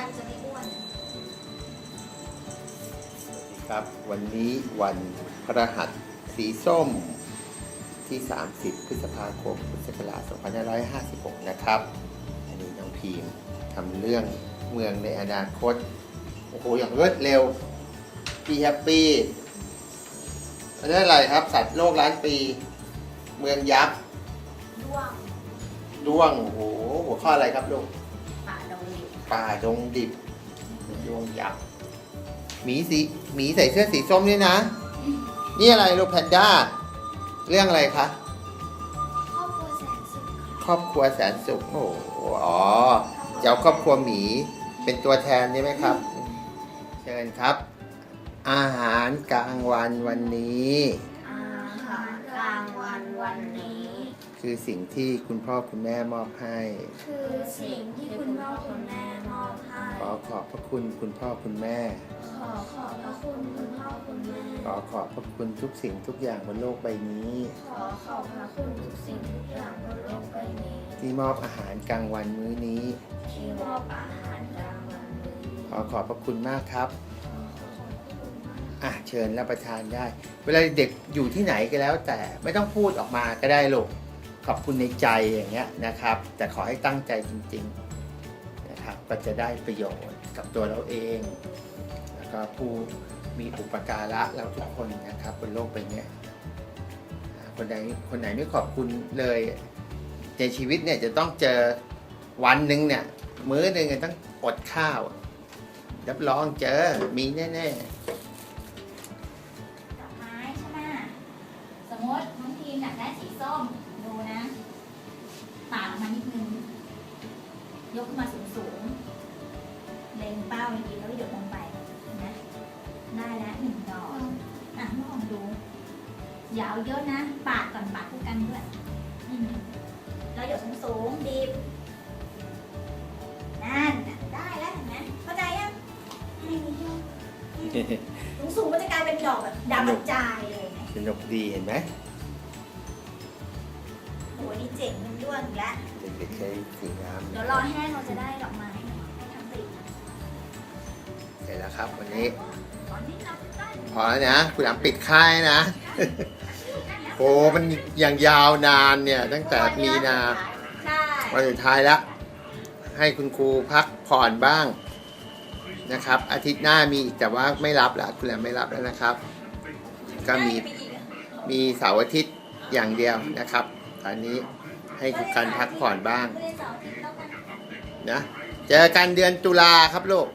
ไปมันจะไม่อ้วนครับวันนี้วันพระหัสสีส้มที่ 30 พฤษภาคม พุทธศักราช2556 นะครับ อันนี้น้องพีมทำเรื่องเมืองในอนาคต โอ้โห อย่างรวดเร็วพี่แฮปปี้อันนี้อะไรครับ สัตว์โลกล้านปี เมืองยักษ์ด้วงด้วง โอ้โห หัวข้ออะไรครับลูกป่าดงดิบ ป่าดงดิบดวงยักษ์หมีสีหมีใส่เสื้อสีส้มนี่นะ นี่อะไรลูกแพนด้า เรื่องอะไรคะครอบครัวแสนสุขครอบครัวแสนสุขโอ้โหอ๋อเจ้าครอบครัวหมีเป็นตัวแทนใช่ไหมครับ เชิญครับ อาหารกลางวันวันนี้ อาหารกลางวันวันนี้ คือสิ่งที่คุณพ่อคุณแม่มอบให้ คือสิ่งที่คุณพ่อคุณแม่มอบให้ ขอขอบพระคุณคุณพ่อคุณแม่ ขอขอบพระคุณคุณพ่อคุณแม่ ขอขอบพระคุณทุกสิ่งทุกอย่างบนโลกใบนี้ ขอขอบพระคุณทุกสิ่งทุกอย่างบนโลกใบนี้ ที่มอบอาหารกลางวันมื้อนี้ ที่มอบอาหารกลางวันนี้ขอขอบพระคุณมากครับขอขอบคุณมากอะเชิญรับประทานได้ เวลาเด็กอยู่ที่ไหนก็แล้ว แต่ไม่ต้องพูดออกมาก็ได้ลูกขอบคุณในใจอย่างเงี้ยนะครับ แต่ขอให้ตั้งใจจริง ๆ นะครับก็จะได้ประโยชน์กับตัวเราเอง แล้วก็ผู้มีอุปการะเราทุกคนนะครับบนโลกใบนี้ยอ่าคนใดคนไหนไม่ขอบคุณเลยในชีวิตเนี่ยจะต้องเจอวันหนึ่งเนี่ยมื้อหนึ่งต้องอดข้าว รับรองเจอมีแน่ๆดอกไม้ใช่ไหมสมมติน้องทีมอยากได้สีส้ม ดูนะปาดออกมานิดนึง ย กขึ้นมาสูงสูงๆเล็งเป้าดีๆแล้วหยดลงไปเห็นไหมได้แล้วหนึ่งดอกอะลองดูอย่าเอาเยอะนะ ปาดก่อนปาดคู่กันด้วยอืมแล้วหยดสูงสูงๆดีบนั่นน่ะได้แล้วเห็นไหมเข้าใจยังให้มีเยอะสูงสูงๆมันจะกลายเป็นดอกแบบดาวกระจายเลยไงสนุกดีเห็นไหมโห นี่เจ๋งมันด้วนอีกแล้วเด็กๆใช้สีน้เดี๋ยวรอแห้งเราจะได้ดอกไม้ให้ทำติดำเสร็จแล้วครับ วันนี้ ตอนนี้เราได้พอแล้วนะคุณอัมปิดค่ายนะ โอ้มันอย่างยาวนานเนี่ยตั้งแต่มีนาใช่วันสุดท้ายแล้ว ให้คุณครูพักผ่อนบ้างนะครับ อาทิตย์หน้ามีอีกแต่ว่าไม่รับแล้วคุณแหลมไม่รับแล้วนะครับ ก็มีได้ไปอีกอะมีเสาร์อาทิตย์อย่างเดียวนะครับ ตอนนี้ให้คุการพักผ่อนบ้างนะเจอกันเดือนตุลาครับลูก